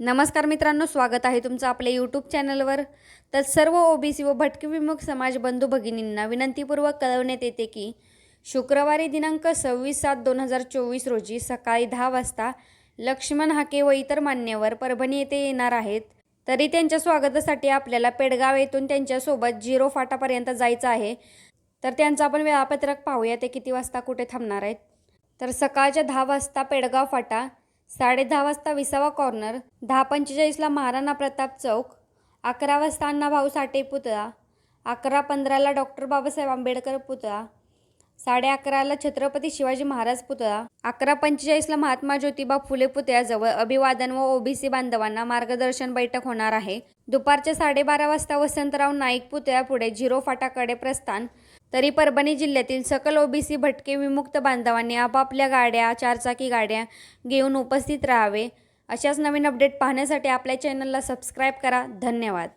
नमस्कार मित्रांनो स्वागत आहे तुमचं आपल्या यूट्यूब चॅनलवर तर सर्व ओबीसी व भटकी विमुख समाज बंधू भगिनींना विनंतीपूर्वक कळवण्यात येते की शुक्रवारी दिनांक सव्वीस सात दोन हजार चोवीस रोजी सकाळी दहा वाजता लक्ष्मण हाके व इतर मान्यवर परभणी येथे येणार आहेत. तरी त्यांच्या स्वागतासाठी आपल्याला पेडगाव येथून त्यांच्यासोबत झिरो फाटापर्यंत जायचं आहे. तर त्यांचं आपण वेळापत्रक पाहूया ते किती वाजता कुठे थांबणार आहेत. तर सकाळच्या दहा वाजता पेडगाव फाटा साडे दहा वाजता विसावा कॉर्नर दहा पंचेचाळीसला महाराणा प्रताप चौक अकरा वाजता अण्णाभाऊ साठे पुतळा अकरा पंधराला डॉक्टर बाबासाहेब आंबेडकर पुतळा साडे अकराला छत्रपती शिवाजी महाराज पुतळा अकरा पंचेचाळीसला महात्मा ज्योतिबा फुले पुतळ्याजवळ अभिवादन व ओबीसी बांधवांना मार्गदर्शन बैठक होणार आहे. दुपारच्या साडेबारा वाजता वसंतराव नाईक पुतळ्यापुढे झिरो फाटाकडे प्रस्थान. तरी परभणी जिल्ह्यातील सकल ओबीसी भटके विमुक्त बांधवांनी आपापल्या गाड्या चारचाकी गाड्या घेऊन उपस्थित राहावे. अशाच नवीन अपडेट पाहण्यासाठी आपल्या चॅनलला सबस्क्राईब करा. धन्यवाद.